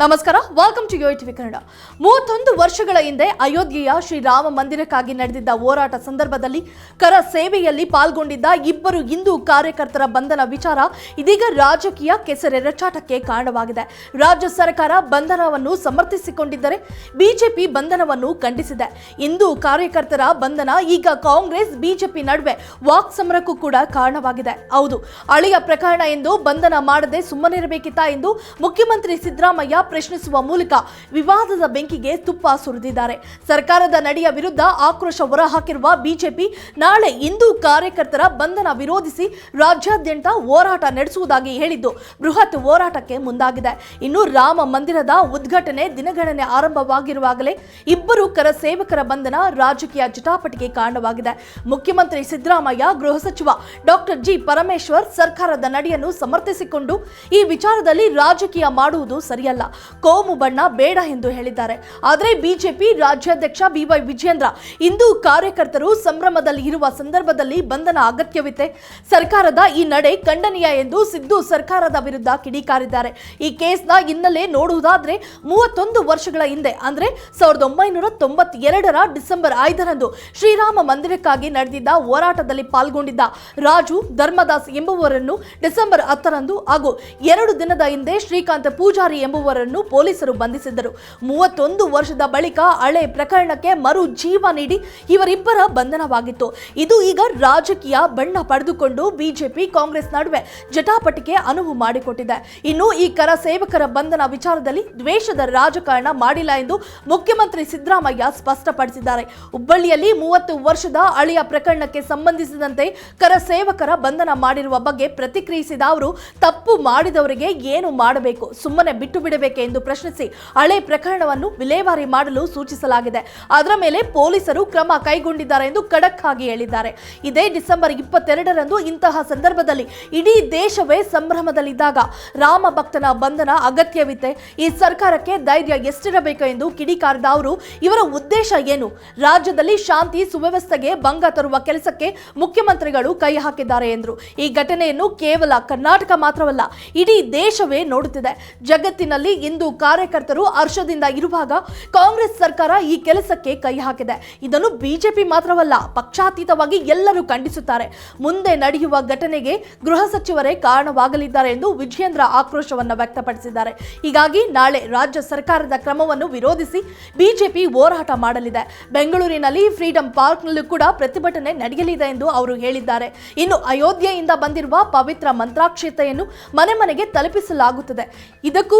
ನಮಸ್ಕಾರ welcome to Yo TV Kannada ಮೂವತ್ತೊಂದು ವರ್ಷಗಳ ಹಿಂದೆ ಅಯೋಧ್ಯೆಯ ಶ್ರೀರಾಮ ಮಂದಿರಕ್ಕಾಗಿ ನಡೆದಿದ್ದ ಹೋರಾಟ ಸಂದರ್ಭದಲ್ಲಿ ಕರ ಸೇವೆಯಲ್ಲಿ ಪಾಲ್ಗೊಂಡಿದ್ದ ಇಬ್ಬರು ಹಿಂದೂ ಕಾರ್ಯಕರ್ತರ ಬಂಧನ ವಿಚಾರ ಇದೀಗ ರಾಜಕೀಯ ಕೆಸರೆರಚಾಟಕ್ಕೆ ಕಾರಣವಾಗಿದೆ. ರಾಜ್ಯ ಸರ್ಕಾರ ಬಂಧನವನ್ನು ಸಮರ್ಥಿಸಿಕೊಂಡಿದ್ದರೆ ಬಿಜೆಪಿ ಬಂಧನವನ್ನು ಖಂಡಿಸಿದೆ. ಹಿಂದೂ ಕಾರ್ಯಕರ್ತರ ಬಂಧನ ಈಗ ಕಾಂಗ್ರೆಸ್, ಬಿಜೆಪಿ ನಡುವೆ ವಾಕ್ ಸಮರಕ್ಕೂ ಕೂಡ ಕಾರಣವಾಗಿದೆ. ಹೌದು ಅಳಿಯ ಪ್ರಕರಣ ಎಂದು ಬಂಧನ ಮಾಡದೆ ಸುಮ್ಮನಿರಬೇಕಿತ್ತ ಎಂದು ಮುಖ್ಯಮಂತ್ರಿ ಸಿದ್ದರಾಮಯ್ಯ ಪ್ರಶ್ನಿಸುವ ಮೂಲಕ ವಿವಾದದ ಬೆಂಕಿಗೆ ತುಪ್ಪ ಸುರಿದಿದ್ದಾರೆ. ಸರ್ಕಾರದ ನಡೆಯ ವಿರುದ್ಧ ಆಕ್ರೋಶ ಹೊರಹಾಕಿರುವ ಬಿಜೆಪಿ ನಾಳೆ ಹಿಂದೂ ಕಾರ್ಯಕರ್ತರ ಬಂಧನ ವಿರೋಧಿಸಿ ರಾಜ್ಯಾದ್ಯಂತ ಹೋರಾಟ ನಡೆಸುವುದಾಗಿ ಹೇಳಿದ್ದು, ಬೃಹತ್ ಹೋರಾಟಕ್ಕೆ ಮುಂದಾಗಿದೆ. ಇನ್ನು ರಾಮ ಮಂದಿರದ ಉದ್ಘಾಟನೆ ದಿನಗಣನೆ ಆರಂಭವಾಗಿರುವಾಗಲೇ ಇಬ್ಬರು ಕರ ಸೇವಕರ ಬಂಧನ ರಾಜಕೀಯ ಜಟಾಪಟಿಗೆ ಕಾರಣವಾಗಿದೆ. ಮುಖ್ಯಮಂತ್ರಿ ಸಿದ್ದರಾಮಯ್ಯ, ಗೃಹ ಸಚಿವ ಡಾಕ್ಟರ್ ಜಿ ಪರಮೇಶ್ವರ್ ಸರ್ಕಾರದ ನಡೆಯನ್ನು ಸಮರ್ಥಿಸಿಕೊಂಡು ಈ ವಿಚಾರದಲ್ಲಿ ರಾಜಕೀಯ ಮಾಡುವುದು ಸರಿಯಲ್ಲ. ಕೋಮು ಬಣ್ಣ ಬೇಡ ಎಂದು ಹೇಳಿದ್ದಾರೆ. ಆದರೆ ಬಿಜೆಪಿ ರಾಜ್ಯಾಧ್ಯಕ್ಷ ಬಿವೈ ವಿಜೇಂದ್ರ ಇಂದು ಕಾರ್ಯಕರ್ತರು ಸಂಭ್ರಮದಲ್ಲಿ ಇರುವ ಸಂದರ್ಭದಲ್ಲಿ ಬಂಧನ ಅಗತ್ಯವಿದೆ. ಸರ್ಕಾರದ ಈ ನಡೆ ಖಂಡನೀಯ ಎಂದು ಸಿದ್ದು ಸರ್ಕಾರದ ವಿರುದ್ಧ ಕಿಡಿಕಾರಿದ್ದಾರೆ. ಈ ಕೇಸ್ನ ಹಿನ್ನೆಲೆ ನೋಡುವುದಾದ್ರೆ ಮೂವತ್ತೊಂದು ವರ್ಷಗಳ ಹಿಂದೆ, ಅಂದ್ರೆ ಸಾವಿರದ ಒಂಬೈನೂರ ತೊಂಬತ್ತೆರಡರ ಡಿಸೆಂಬರ್ ಐದರಂದು ಶ್ರೀರಾಮ ಮಂದಿರಕ್ಕಾಗಿ ನಡೆದಿದ್ದ ಹೋರಾಟದಲ್ಲಿ ಪಾಲ್ಗೊಂಡಿದ್ದ ರಾಜು ಧರ್ಮದಾಸ್ ಎಂಬುವರನ್ನು ಡಿಸೆಂಬರ್ ಹತ್ತರಂದು ಹಾಗೂ ಎರಡು ದಿನದ ಹಿಂದೆ ಶ್ರೀಕಾಂತ್ ಪೂಜಾರಿ ಎಂಬುವರನ್ನು ಪೊಲೀಸರು ಬಂಧಿಸಿದ್ದರು. ಮೂವತ್ತೊಂದು ವರ್ಷದ ಬಳಿಕ ಹಳೆ ಪ್ರಕರಣಕ್ಕೆ ಮರು ಜೀವ ನೀಡಿ ಇವರಿಬ್ಬರ ಬಂಧನವಾಗಿತ್ತು. ಇದು ಈಗ ರಾಜಕೀಯ ಬಣ್ಣ ಪಡೆದುಕೊಂಡು ಬಿಜೆಪಿ, ಕಾಂಗ್ರೆಸ್ ನಡುವೆ ಜಟಾಪಟಿಗೆ ಅನುವು ಮಾಡಿಕೊಟ್ಟಿದೆ. ಇನ್ನು ಈ ಕರ ಸೇವಕರ ಬಂಧನ ವಿಚಾರದಲ್ಲಿ ದ್ವೇಷದ ರಾಜಕಾರಣ ಮಾಡಿಲ್ಲ ಎಂದು ಮುಖ್ಯಮಂತ್ರಿ ಸಿದ್ದರಾಮಯ್ಯ ಸ್ಪಷ್ಟಪಡಿಸಿದ್ದಾರೆ. ಹುಬ್ಬಳ್ಳಿಯಲ್ಲಿ ಮೂವತ್ತು ವರ್ಷದ ಹಳೆಯ ಪ್ರಕರಣಕ್ಕೆ ಸಂಬಂಧಿಸಿದಂತೆ ಕರ ಸೇವಕರ ಬಂಧನ ಮಾಡಿರುವ ಬಗ್ಗೆ ಪ್ರತಿಕ್ರಿಯಿಸಿದ ಅವರು, ತಪ್ಪು ಮಾಡಿದವರಿಗೆ ಏನು ಮಾಡಬೇಕು? ಸುಮ್ಮನೆ ಬಿಟ್ಟು ಎಂದು ಪ್ರಶ್ನಿಸಿ ಹಳೆ ಪ್ರಕರಣವನ್ನು ವಿಲೇವಾರಿ ಮಾಡಲು ಸೂಚಿಸಲಾಗಿದೆ. ಅದರ ಮೇಲೆ ಪೊಲೀಸರು ಕ್ರಮ ಕೈಗೊಂಡಿದ್ದಾರೆ ಎಂದು ಖಡಕ್ ಆಗಿ ಹೇಳಿದ್ದಾರೆ. ಇದೇ ಡಿಸೆಂಬರ್ ಇಪ್ಪತ್ತೆರಡರಂದು ಇಂತಹ ಸಂದರ್ಭದಲ್ಲಿ ಇಡೀ ದೇಶವೇ ಸಂಭ್ರಮದಲ್ಲಿದ್ದಾಗ ರಾಮ ಭಕ್ತನ ಬಂಧನ ಅಗತ್ಯವಿದೆ ಈ ಸರ್ಕಾರಕ್ಕೆ ಧೈರ್ಯ ಎಷ್ಟಿರಬೇಕು ಎಂದು ಕಿಡಿಕಾರಿದ ಅವರು, ಇವರ ಉದ್ದೇಶ ಏನು? ರಾಜ್ಯದಲ್ಲಿ ಶಾಂತಿ ಸುವ್ಯವಸ್ಥೆಗೆ ಭಂಗ ತರುವ ಕೆಲಸಕ್ಕೆ ಮುಖ್ಯಮಂತ್ರಿಗಳು ಕೈ ಹಾಕಿದ್ದಾರೆ ಎಂದರು. ಈ ಘಟನೆಯನ್ನು ಕೇವಲ ಕರ್ನಾಟಕ ಮಾತ್ರವಲ್ಲ, ಇಡೀ ದೇಶವೇ ನೋಡುತ್ತಿದೆ. ಜಗತ್ತಿನಲ್ಲಿ ಇಂದು ಕಾರ್ಯಕರ್ತರು ಹರ್ಷದಿಂದ ಇರುವಾಗ ಕಾಂಗ್ರೆಸ್ ಸರ್ಕಾರ ಈ ಕೆಲಸಕ್ಕೆ ಕೈ ಹಾಕಿದೆ. ಇದನ್ನು ಬಿಜೆಪಿ ಮಾತ್ರವಲ್ಲ, ಪಕ್ಷಾತೀತವಾಗಿ ಎಲ್ಲರೂ ಖಂಡಿಸುತ್ತಾರೆ. ಮುಂದೆ ನಡೆಯುವ ಘಟನೆಗೆ ಗೃಹ ಸಚಿವರೇ ಕಾರಣವಾಗಲಿದ್ದಾರೆ ಎಂದು ವಿಜಯೇಂದ್ರ ಆಕ್ರೋಶವನ್ನು ವ್ಯಕ್ತಪಡಿಸಿದ್ದಾರೆ. ಹೀಗಾಗಿ ನಾಳೆ ರಾಜ್ಯ ಸರ್ಕಾರದ ಕ್ರಮವನ್ನು ವಿರೋಧಿಸಿ ಬಿಜೆಪಿ ಹೋರಾಟ ಮಾಡಲಿದೆ. ಬೆಂಗಳೂರಿನಲ್ಲಿ ಫ್ರೀಡಂ ಪಾರ್ಕ್ನಲ್ಲೂ ಕೂಡ ಪ್ರತಿಭಟನೆ ನಡೆಯಲಿದೆ ಎಂದು ಅವರು ಹೇಳಿದ್ದಾರೆ. ಇನ್ನು ಅಯೋಧ್ಯೆಯಿಂದ ಬಂದಿರುವ ಪವಿತ್ರ ಮಂತ್ರಾಕ್ಷತೆಯನ್ನು ಮನೆ ಮನೆಗೆ ತಲುಪಿಸಲಾಗುತ್ತದೆ. ಇದಕ್ಕೂ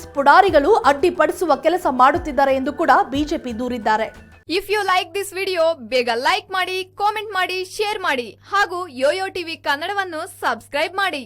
ಕಾಂಗ್ರೆಸ್ ಪುಡಾರಿಗಳು ಅಡ್ಡಿಪಡಿಸುವ ಕೆಲಸ ಮಾಡುತ್ತಿದ್ದಾರೆ ಎಂದು ಕೂಡ ಬಿಜೆಪಿ ದೂರಿದ್ದಾರೆ. If you like this video ಬೇಗ ಲೈಕ್ ಮಾಡಿ ಕಾಮೆಂಟ್ ಮಾಡಿ ಶೇರ್ ಮಾಡಿ ಹಾಗೂ ಯೋಯೋ ಟಿವಿ ಕನ್ನಡವನ್ನು ಸಬ್ಸ್ಕ್ರೈಬ್ ಮಾಡಿ.